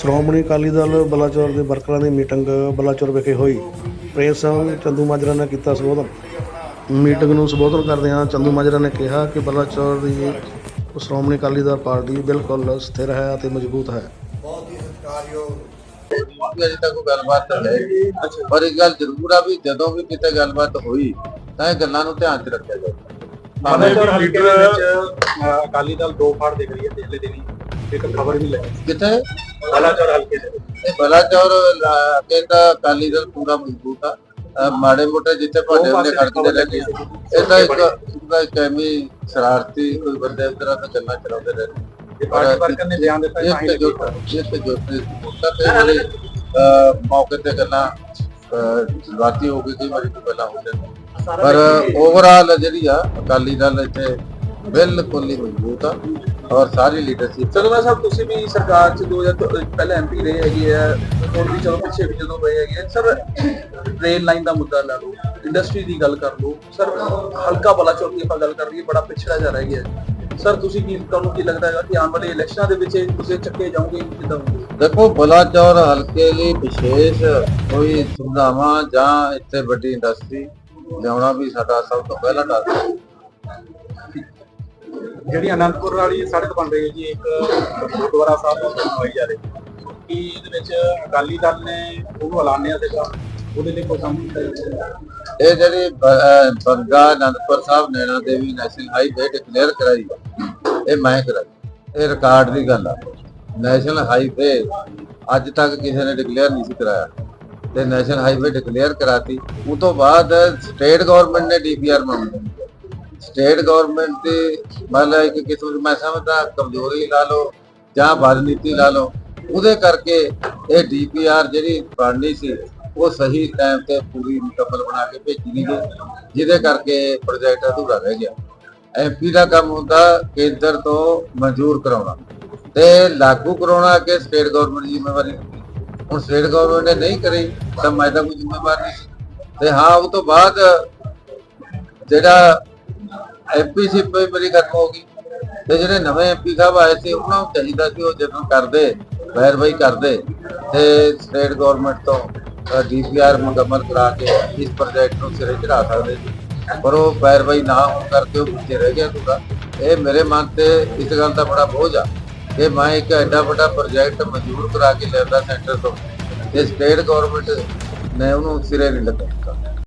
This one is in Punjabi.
ਸ਼੍ਰੋਮਣੀ ਅਕਾਲੀ ਦਲ ਬਲਾਚੌਰ ਦੇ ਵਰਕਰਾਂ ਦੀ ਮੀਟਿੰਗ ਬਲਾਚੌਰ ਵਿਖੇ ਹੋਈ। ਪ੍ਰੇਸ ਸਿੰਘ ਚੰਦੂ ਮਾਜਰਾ ਨੇ ਕੀਤਾ ਸੰਬੋਧਨ। ਮੀਟਿੰਗ ਨੂੰ ਸੰਬੋਧਨ ਕਰਦਿਆਂ ਚੰਦੂ ਮਾਜਰਾ ਨੇ ਕਿਹਾ ਕਿ ਬਲਾਚੌਰ ਦੀ ਸ਼੍ਰੋਮਣੀ ਅਕਾਲੀ ਦਲ ਪਾਰਟੀ ਬਿਲਕੁਲ ਸਥਿਰ ਹੈ ਅਤੇ ਮਜ਼ਬੂਤ ਹੈ। ਵੀ ਅਜੇ ਤੱਕ ਕੋਈ ਗੱਲਬਾਤ ਤਾਂ ਹੈ ਨਹੀਂ। ਪਰ ਇੱਕ ਗੱਲ ਜ਼ਰੂਰ ਆ ਵੀ ਜਦੋਂ ਵੀ ਕਿਤੇ ਗੱਲਬਾਤ ਹੋਈ ਤਾਂ ਇਹ ਗੱਲਾਂ ਨੂੰ ਧਿਆਨ 'ਚ ਰੱਖਿਆ ਜਾਵੇ। ਬਲਾਚੌਰ ਹਲਕੇ ਦੇ ਵਿੱਚ ਅ, ਅਕਾਲੀ ਦਲ ਦੋ ਫਾੜ ਦੇਖ ਰਹੀ ਹੈ ਪਿਛਲੇ ਦਿਨੀ। ਇੱਕ ਖਬਰ ਵੀ ਲੱਗੀ ਕਿਤੇ ਬਲਾਚੌਰ ਹਲਕੇ ਦੇ ਇਹ ਬਲਾਚੌਰ ਦਾ ਅਕਾਲੀ ਦਲ ਪੂਰਾ ਮਜ਼ਬੂਤ ਆ। ਮਾੜੇ ਮੋਟੇ ਜਿੱਥੇ ਭਾਡੇ ਉਹਨੇ ਖੜਕਦੇ ਰਹਿੰਦੇ ਇਹ ਤਾਂ ਇੱਕ ਐਵੇਂ ਸ਼ਰਾਰਤੀ ਕੋਈ ਬੰਦੇ ਉਧਰ ਤਾਂ ਗੱਲਾਂ ਚਲਾਉਂਦੇ ਇਹ ਪਾਰਟੀ ਵਰਕਰ ਨੇ ਬਿਆਨ ਦਿੱਤਾ ਤਾਂ ਹੀ ਲੱਗੀ ਜੋ ਤੇ ਬੜੀ ਅਹ, ਮੌਕੇ ਤੇ ਗੱਲਾਂ ਸ਼ੁਰੂਆਤੀ ਹੋ ਗਈ ਕਈ ਵਾਰੀ ਤੋਂ ਪਹਿਲਾਂ ਹੁੰਦੇ ਨੇ ਪਰ ਓਵਰਆਲ ਜਿਹੜੀ ਆ ਅਕਾਲੀ ਦਲ ਇੱਥੇ ਬਿਲਕੁਲ ਹੀ ਮਜ਼ਬੂਤ ਆ ਔਰ ਸਾਰੀ ਲੀਡਰਸ਼ਿਪ ਚਲੋ ਸਾਹਿਬ ਤੁਸੀਂ ਵੀ ਸਰਕਾਰ ਚ 2000 ਪਹਿਲਾਂ ਐਮਪੀ ਰਹੇ ਹੈਗੇ ਆ, ਹੁਣ ਵੀ ਚਲੋ ਪਿੱਛੇ ਵੀ ਜਦੋਂ ਰਹੇ ਹੈਗੇ ਸਰ ਰੇਲ ਲਾਈਨ ਦਾ ਮੁੱਦਾ ਲਾ ਲਓ ਇੰਡਸਟਰੀ ਦੀ ਗੱਲ ਕਰ ਲਓ। ਸਰ, ਹਲਕਾ ਬਲਾਚੌਰ ਦੀ ਆਪਾਂ ਗੱਲ ਕਰ ਲਈਏ, ਬੜਾ ਪਿਛੜਾ ਜਾ ਰਹਿ ਗਿਆ। ਸਰ, ਤੁਸੀਂ ਕੀ, ਤੁਹਾਨੂੰ ਕੀ ਲੱਗਦਾ ਹੈਗਾ ਕਿ ਆਉਣ ਵਾਲੇ ਇਲੈਕਸ਼ਨਾਂ ਦੇ ਵਿੱਚ ਤੁਸੀਂ ਚੱਕੇ ਜਾਓਗੇ, ਕਿਦਾਂ ਦੇਖੋ ਬਲਾਚੌਰ ਹਲਕੇ ਲਈ ਵਿਸ਼ੇਸ਼ ਕੋਈ ਸੁਵਿਧਾਵਾਂ ਜਾਂ ਇੱਥੇ ਵੱਡੀ ਇੰਡਸਟਰੀ ਲਿਆਉਣਾ ਵੀ ਸਾਡਾ ਸਭ ਤੋਂ ਪਹਿਲਾ ਟਾਰਗੇਟ ਜਿਹੜੀ ਅਨੰਦਪੁਰ ਵਾਲੀ ਸੜਕ ਬਣ ਰਹੀ ਹੈ ਜੀ, ਇੱਕ ਗੁਰਦੁਆਰਾ ਸਾਹਿਬ ਨੂੰ ਬਣਵਾਈ ਜਾ ਰਹੀ ਹੈ। ਕਿ ਇਹਦੇ ਵਿੱਚ ਅਕਾਲੀ ਦਲ ਨੇ ਉਹਨੂੰ ਐਲਾਨਿਆ ਸੀਗਾ, ਉਹਦੇ ਲਈ ਕੋਈ ਕੰਮ ਕੀਤਾ ਇਹ ਜਿਹੜੀ Banga Anandpur Sahib Naina Devi national highway declare ਕਰਾਈ। ਇਹ ਮੈਂ ਕਰਾਈ। ਇਹ ਰਿਕਾਰਡ ਦੀ ਗੱਲ ਆ। ਨੈਸ਼ਨਲ ਹਾਈਵੇ ਅੱਜ ਤੱਕ ਕਿਸੇ ਨੇ ਡਿਕਲੇਅਰ ਨਹੀਂ ਸੀ ਕਰਾਇਆ। ਤੇ ਨੈਸ਼ਨਲ ਹਾਈਵੇ ਡਿਕਲੇਅਰ ਕਰਾਤੀ। ਉਸ ਤੋਂ ਬਾਅਦ ਸਟੇਟ ਗਵਰਨਮੈਂਟ ਨੇ ਡੀਪੀਆਰ ਮੰਗੀ ਸਟੇਟ ਗਵਰਨਮੈਂਟ ਦੀ ਮਤਲਬ ਇੱਕ ਕਿਸਮ ਮੈਂ ਸਮਝਦਾ ਕਮਜ਼ੋਰੀ ਲਾ ਲਓ ਜਾਂ ਰਾਜਨੀਤੀ ਲਾ ਲਓ, ਉਹਦੇ ਕਰਕੇ ਇਹ ਡੀਪੀਆਰ ਜਿਹੜੀ ਬਣਨੀ ਸੀ, ਉਹ ਸਹੀ ਟਾਈਮ ਤੇ ਪੂਰੀ ਮੁਕੰਮਲ ਬਣਾ ਕੇ ਭੇਜੀ ਨਹੀਂ ਗਈ ਜਿਹਦੇ ਕਰਕੇ ਪ੍ਰੋਜੈਕਟ ਅਧੂਰਾ ਰਹਿ ਗਿਆ। ਐਮਪੀ ਦਾ ਕੰਮ ਹੁੰਦਾ ਕੇਂਦਰ ਤੋਂ ਮਨਜ਼ੂਰ ਕਰਾਉਣਾ ਤੇ ਲਾਗੂ ਕਰਾਉਣਾ ਕਿ ਸਟੇਟ ਗਵਰਨਮੈਂਟ ਦੀ ਜ਼ਿੰਮੇਵਾਰੀ ਹੁਣ ਸਟੇਟ ਗਵਰਨਮੈਂਟ ਨੇ ਨਹੀਂ ਕਰੀ, ਤਾਂ ਮੈਂ ਤਾਂ ਕੋਈ ਜ਼ਿੰਮੇਵਾਰ ਨਹੀਂ ਸੀ। ਤੇ ਹਾਂ, ਉਹ ਤੋਂ ਬਾਅਦ ਜਿਹੜਾ ਐਮਪੀ ਸੀ ਪਈ ਮੇਰੀ ਖਤਮ ਹੋ ਗਈ। ਤੇ ਜਿਹੜੇ ਨਵੇਂ ਐਮਪੀ ਸਾਹਿਬ ਆਏ ਸੀ, ਉਹਨਾਂ ਨੂੰ ਚਾਹੀਦਾ ਸੀ ਉਹ ਜਦੋਂ ਕਰਦੇ ਪੈਰਵਾਈ ਕਰਦੇ, ਤੇ ਸਟੇਟ ਗਵਰਨਮੈਂਟ ਤੋਂ ਡੀਪੀਆਰ ਮੁਕੰਮਲ ਕਰਾ ਕੇ ਇਸ ਪ੍ਰੋਜੈਕਟ ਨੂੰ ਸਿਰੇ ਚੜਾ ਸਕਦੇ ਸੀ। ਪਰ ਉਹ ਵੈਰਵਾਈ ਨਾ ਹੋਣ ਕਰਕੇ ਉਹ ਪਿੱਛੇ ਰਹਿ ਗਿਆ ਤੁਹਾਡਾ ਇਹ ਮੇਰੇ ਮਨ ਤੇ ਇਸ ਗੱਲ ਦਾ ਬੜਾ ਬੋਝ ਆ ਕਿ ਮੈਂ ਇੱਕ ਐਡਾ ਵੱਡਾ ਪ੍ਰੋਜੈਕਟ ਮਨਜ਼ੂਰ ਕਰਾ ਕੇ ਲਿਆਂਦਾ ਸੈਂਟਰ ਤੋਂ। ਤੇ ਸਟੇਟ ਗਵਰਨਮੈਂਟ ਨੇ ਉਹਨੂੰ ਸਿਰੇ ਨਹੀਂ ਲੱਗਾ